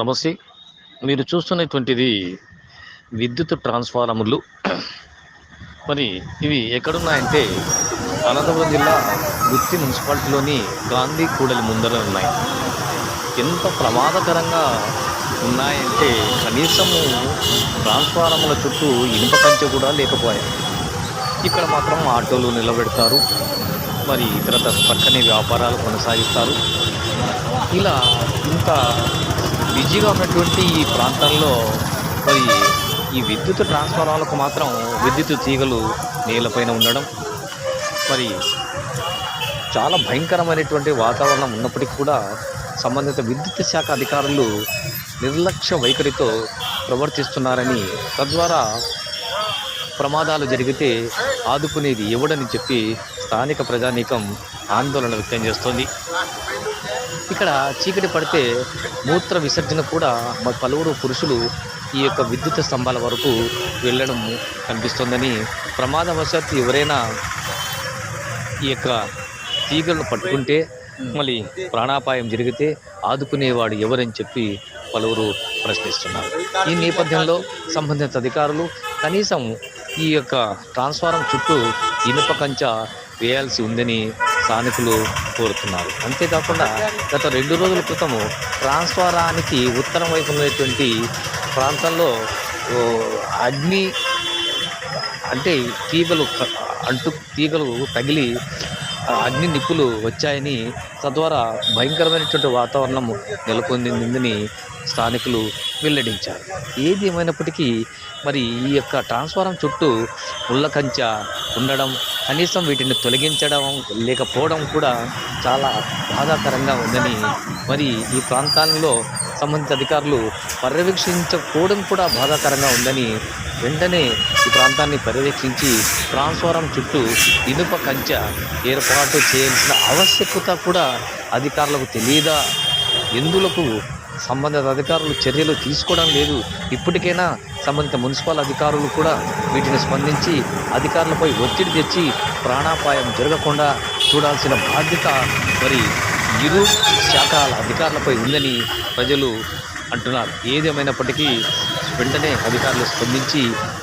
నమస్తే. మీరు చూస్తున్నటువంటిది విద్యుత్ ట్రాన్స్ఫారములు. మరి ఇవి ఎక్కడున్నాయంటే అనంతపురం జిల్లా గుత్తి మున్సిపాలిటీలోని గాంధీ కూడలి ముందర ఉన్నాయి. ఎంత ప్రమాదకరంగా ఉన్నాయంటే కనీసము ట్రాన్స్ఫారముల చుట్టూ ఇనుప కంచె కూడా లేకపోయాయి. ఇక్కడ మాత్రం ఆటోలు నిలబెడతారు. మరి ఇతర పక్కనే వ్యాపారాలు కొనసాగిస్తారు. ఇలా ఇంత బిజీగా ఉన్నటువంటి ఈ ప్రాంతంలో మరి ఈ విద్యుత్ ట్రాన్స్ఫార్మర్లకు మాత్రం విద్యుత్ తీగలు నేలపైన ఉండడం మరి చాలా భయంకరమైనటువంటి వాతావరణం ఉన్నప్పటికీ కూడా సంబంధిత విద్యుత్ శాఖ అధికారులు నిర్లక్ష్య వైఖరితో ప్రవర్తిస్తున్నారని తద్వారా ప్రమాదాలు జరిగితే ఆదుకునేది ఎవడని చెప్పి స్థానిక ప్రజానీకం ఆందోళన వ్యక్తం చేస్తోంది. ఇక్కడ చీకటి పడితే మూత్ర విసర్జన కూడా పలువురు పురుషులు ఈ యొక్క విద్యుత్ స్తంభాల వరకు వెళ్ళడం కనిపిస్తోందని ప్రమాదవశాత్తు ఎవరైనా ఈ యొక్క తీగలను పట్టుకుంటే మళ్ళీ ప్రాణాపాయం జరిగితే ఆదుకునేవాడు ఎవరని చెప్పి పలువురు ప్రశ్నిస్తున్నారు. ఈ నేపథ్యంలో సంబంధిత అధికారులు కనీసం ఈ యొక్క ట్రాన్స్ఫారం చుట్టూ ఇనుప కంచ వేయాల్సి ఉందని స్థానికులు కోరుతున్నారు. అంతేకాకుండా గత రెండు రోజుల క్రితము ట్రాన్స్ఫారానికి ఉత్తరం వైపు ఉన్నటువంటి ప్రాంతంలో అగ్ని అంటే తీగలు అంటు తీగలు తగిలి అగ్ని నిప్పులు వచ్చాయని తద్వారా భయంకరమైనటువంటి వాతావరణం నెలకొందిందని స్థానికులు వెల్లడించారు. ఏది ఏమైనప్పటికీ మరి ఈ యొక్క ట్రాన్స్ఫారం చుట్టూ ముళ్ళ కంచె ఉండడం కనీసం వీటిని తొలగించడం లేకపోవడం కూడా చాలా బాధాకరంగా ఉందని మరి ఈ ప్రాంతాల్లో సంబంధిత అధికారులు పర్యవేక్షించకపోవడం కూడా బాధాకరంగా ఉందని వెంటనే ఈ ప్రాంతాన్ని పర్యవేక్షించి ట్రాన్స్ఫారం చుట్టూ ఇనుప కంచె ఏర్పాటు చేయాల్సిన ఆవశ్యకత కూడా అధికారులకు తెలియదా? ఎందులకు సంబంధిత అధికారులు చర్యలు తీసుకోవడం లేదు? ఇప్పటికైనా సంబంధిత మున్సిపల్ అధికారులు కూడా వీటిని స్పందించి అధికారులపై ఒత్తిడి తెచ్చి ప్రాణాపాయం జరగకుండా చూడాల్సిన బాధ్యత మరి ఇరు శాఖల అధికారులపై ఉందని ప్రజలు అంటున్నారు. ఏదేమైనప్పటికీ వెంటనే అధికారులు స్పందించి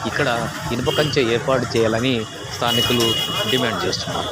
ఇక్కడ ఇనుప కంచె ఏర్పాటు చేయాలని స్థానికులు డిమాండ్ చేస్తున్నారు.